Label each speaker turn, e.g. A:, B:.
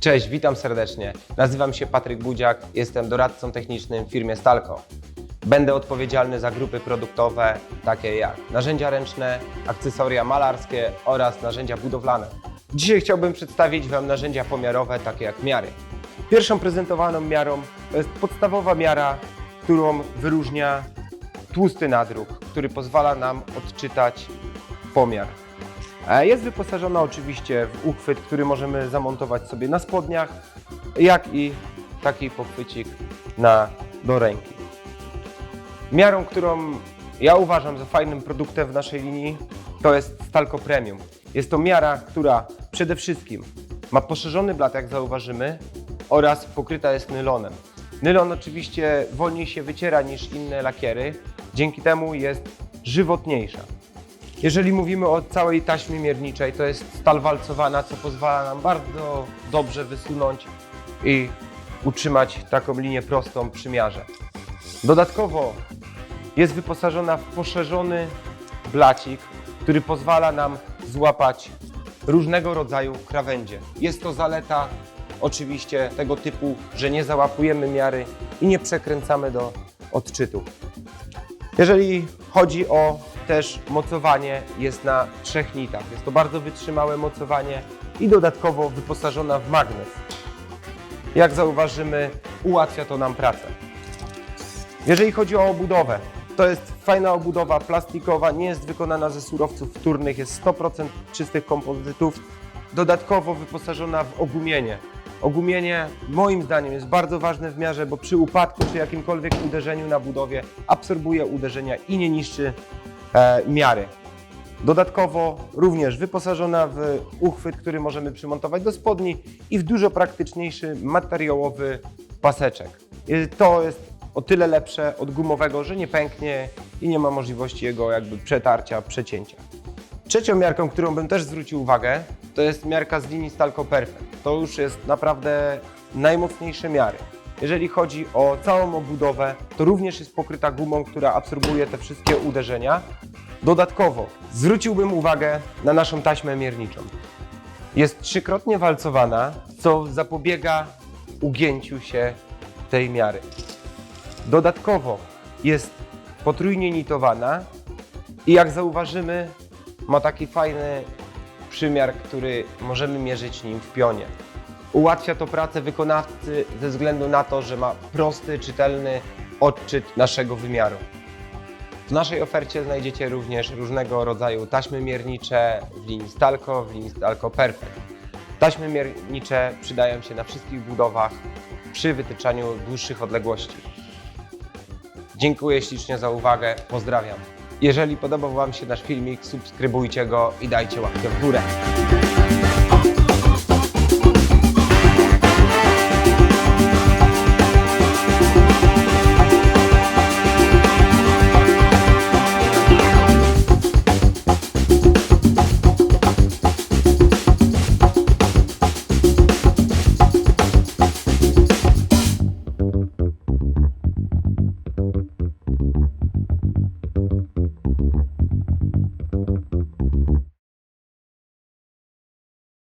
A: Cześć, witam serdecznie. Nazywam się Patryk Budziak, jestem doradcą technicznym w firmie Stalco. Będę odpowiedzialny za grupy produktowe takie jak narzędzia ręczne, akcesoria malarskie oraz narzędzia budowlane. Dzisiaj chciałbym przedstawić Wam narzędzia pomiarowe takie jak miary. Pierwszą prezentowaną miarą jest podstawowa miara, którą wyróżnia tłusty nadruk, który pozwala nam odczytać pomiar. E, Jest wyposażona oczywiście w uchwyt, który możemy zamontować sobie na spodniach, jak i taki pochwycik na, do ręki. Miarą, którą ja uważam za fajnym produktem w naszej linii, to jest Stalco Premium. Jest to miara, która przede wszystkim ma poszerzony blat, jak zauważymy, oraz pokryta jest nylonem. Nylon oczywiście wolniej się wyciera niż inne lakiery, dzięki temu jest żywotniejsza. Jeżeli mówimy o całej taśmie mierniczej, to jest stal walcowana, co pozwala nam bardzo dobrze wysunąć i utrzymać taką linię prostą przy miarze. Dodatkowo jest wyposażona w poszerzony blacik, który pozwala nam złapać różnego rodzaju krawędzie. Jest to zaleta oczywiście tego typu, że nie załapujemy miary i nie przekręcamy do odczytu. Jeżeli chodzi o też mocowanie, jest na trzech nitach. Jest to bardzo wytrzymałe mocowanie i dodatkowo wyposażona w magnes. Jak zauważymy, ułatwia to nam pracę. Jeżeli chodzi o obudowę, to jest fajna obudowa plastikowa, nie jest wykonana ze surowców wtórnych, jest 100% czystych kompozytów. Dodatkowo wyposażona w ogumienie. Ogumienie moim zdaniem jest bardzo ważne w miarze, bo przy upadku czy jakimkolwiek uderzeniu na budowie absorbuje uderzenia i nie niszczy miary. Dodatkowo również wyposażona w uchwyt, który możemy przymontować do spodni i w dużo praktyczniejszy materiałowy paseczek. To jest o tyle lepsze od gumowego, że nie pęknie i nie ma możliwości jego jakby przetarcia, przecięcia. Trzecią miarką, którą bym też zwrócił uwagę, to jest miarka z linii Stalco Perfect. To już jest naprawdę najmocniejsze miary. Jeżeli chodzi o całą obudowę, to również jest pokryta gumą, która absorbuje te wszystkie uderzenia. Dodatkowo zwróciłbym uwagę na naszą taśmę mierniczą. Jest trzykrotnie walcowana, co zapobiega ugięciu się tej miary. Dodatkowo jest potrójnie nitowana i jak zauważymy, ma taki fajny przymiar, który możemy mierzyć nim w pionie. Ułatwia to pracę wykonawcy ze względu na to, że ma prosty, czytelny odczyt naszego wymiaru. W naszej ofercie znajdziecie również różnego rodzaju taśmy miernicze w linii Stalco, w linii Stalco Perfect. Taśmy miernicze przydają się na wszystkich budowach przy wytyczaniu dłuższych odległości. Dziękuję ślicznie za uwagę, pozdrawiam. Jeżeli podobał Wam się nasz filmik, subskrybujcie go i dajcie łapkę w górę.